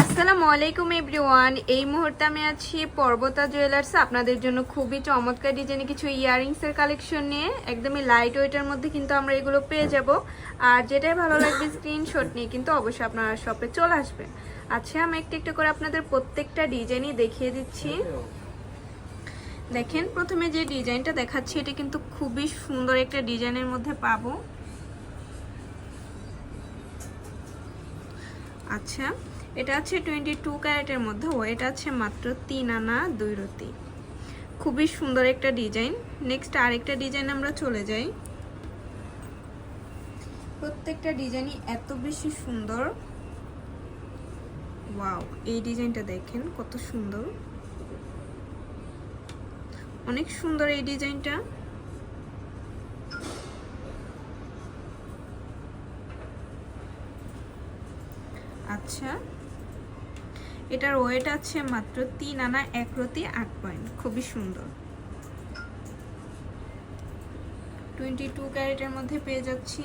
আসসালামু আলাইকুম এভরিওয়ান। এই মুহূর্তে আমি আছি পর্বতা জুয়েলার্স। আপনাদের জন্য খুবই চমৎকার ডিজাইনে কিছু ইয়াররিংসের কালেকশন নিয়ে। একদমই লাইট ওয়েটের মধ্যে কিন্তু আমরা এগুলো পেয়ে যাব। আর যেটাই ভালো লাগবে স্ক্রিনশট নিয়ে কিন্তু অবশ্যই আপনারা শপে চলে আসবেন আচ্ছা আমি একটু একটু করে আপনাদের প্রত্যেকটা ডিজাইনই দেখিয়ে দিচ্ছি। দেখেন, প্রথমে যে ডিজাইনটা দেখাচ্ছি, এটা কিন্তু খুবই সুন্দর একটা ডিজাইনের মধ্যে পাবো। আচ্ছা এটা আছে টোয়েন্টি টু ক্যারেটের মধ্যে ওয়েট আছে মাত্র তিন আনা দুই রতি খুবই সুন্দর একটা ডিজাইন। নেক্সট আরেকটা ডিজাইন আমরা চলে যাই। প্রত্যেকটা ডিজাইনই এত বেশি সুন্দর। ওয়াও, এই ডিজাইনটা দেখেন কত সুন্দর। অনেক সুন্দর এই ডিজাইনটা। আচ্ছা এটার ওয়েট আছে মাত্র তিন আনা এক রতি আট পয়েন্ট খুবই সুন্দর। টোয়েন্টি টু ক্যারেটের মধ্যে পেয়ে যাচ্ছি।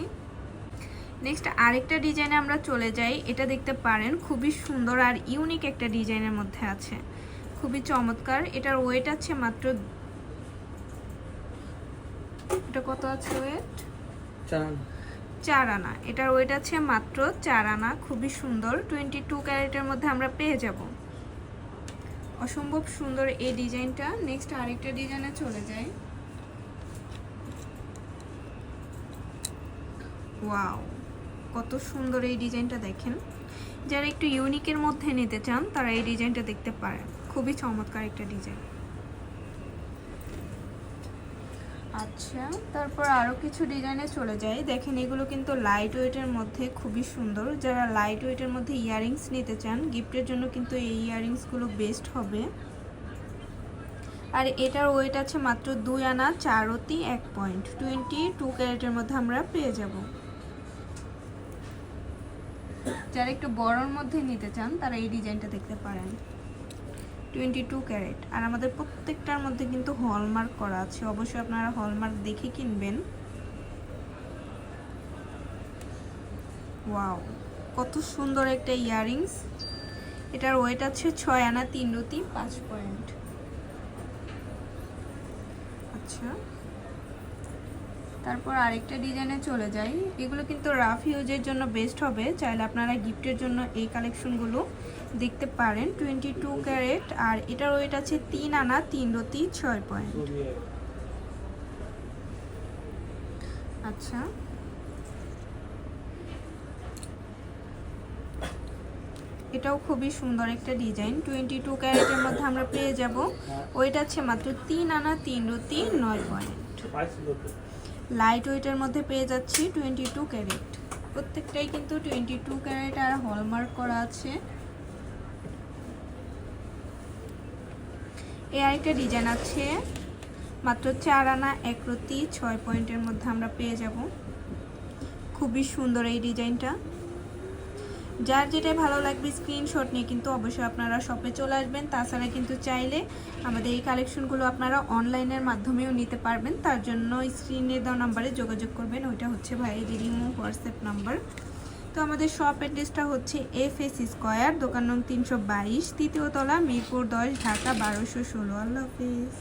নেক্সট আরেকটা ডিজাইনে আমরা চলে যাই। এটা দেখতে পারেন, খুবই সুন্দর আর ইউনিক একটা ডিজাইনের মধ্যে আছে। খুবই চমৎকার। এটার ওয়েট আছে মাত্র এটা কত আছে ওয়েট চার আনা। এটার ওয়েট আছে মাত্র চার আনা। খুবই সুন্দর। টোয়েন্টি টু ক্যারেটের মধ্যে আমরা পেয়ে যাব। অসম্ভব সুন্দর এই ডিজাইনটা। নেক্সট আরেকটা ডিজাইনে চলে যাই। ওয়াও কত সুন্দর এই ডিজাইনটা দেখেন। যারা একটু ইউনিকের মধ্যে নিতে চান, তারা এই ডিজাইনটা দেখতে পারেন। খুবই চমৎকার একটা ডিজাইন। আচ্ছা তারপর আরও কিছু ডিজাইনে চলে যাই। দেখেন, এগুলো কিন্তু লাইট ওয়েটের মধ্যে খুবই সুন্দর। যারা লাইট ওয়েটের মধ্যে ইয়াররিংস নিতে চান গিফটের জন্য কিন্তু এই ইয়াররিংসগুলো বেস্ট হবে। আর এটার ওয়েট আছে মাত্র দুই আনা চারতি এক পয়েন্ট টোয়েন্টি টু ক্যারেটের মধ্যে আমরা পেয়ে যাব। যারা একটু বড়র মধ্যে নিতে চান, তারা এই ডিজাইনটা দেখতে পারেন। Twenty two carat. আর আমাদের প্রত্যেকটার মধ্যে কিন্তু হলমার্ক করা আছে। অবশ্যই আপনারা হলমার্ক দেখে কিনবেন। ওয়াও, কত সুন্দর একটা ইয়াররিংস। এটার ওয়েট আছে ছয় আনা তিন রতি পাঁচ পয়েন্ট। আচ্ছা। তারপর আরেকটা ডিজাইনে চলে যাই। এগুলো কিন্তু রাফ ইউজের জন্য বেস্ট হবে। চাইলে আপনারা গিফটের জন্য এই কালেকশনগুলো দেখতে পারেন টোয়েন্টি টু ক্যারেট আর এটার ওয়েট আছে তিন আনা, তিন রতি, ছয় পয়েন্ট আচ্ছা। এটাও খুবই সুন্দর একটা ডিজাইন টোয়েন্টি টু ক্যারেটের মধ্যে আমরা পেয়ে যাব। ওয়েট আছে মাত্র তিন আনা, তিন রতি, নয় পয়েন্ট লাইট ওয়েটের মধ্যে পেয়ে যাচ্ছি টোয়েন্টি টু ক্যারেট প্রত্যেকটাই কিন্তু টোয়েন্টি টু ক্যারেট আর হলমার্ক করা আছে। এই আরেকটা ডিজাইন আছে। মাত্র চার আনা, এক রতি, ছয় পয়েন্টের মধ্যে আমরা পেয়ে যাব। খুবই সুন্দর এই ডিজাইনটা। যার যেটাই ভালো লাগবে স্ক্রিনশট নিয়ে কিন্তু অবশ্যই আপনারা শপে চলে আসবেন। তাছাড়া কিন্তু চাইলে আমাদের এই কালেকশনগুলো আপনারা অনলাইনের মাধ্যমেও নিতে পারবেন। তার জন্য স্ক্রিনে দেওয়া নাম্বারে যোগাযোগ করবেন। ওইটা হচ্ছে ভাইয়ের রিমো হোয়াটসঅ্যাপ নাম্বার তো আমাদের শপ অ্যাড্রেসটা হচ্ছে এফ এস স্কোয়ার দোকান নং তিনশো বাইশ, তৃতীয় তলা মিরপুর দশ, ঢাকা বারোশো ষোলো। আল্লাহ হাফিজ।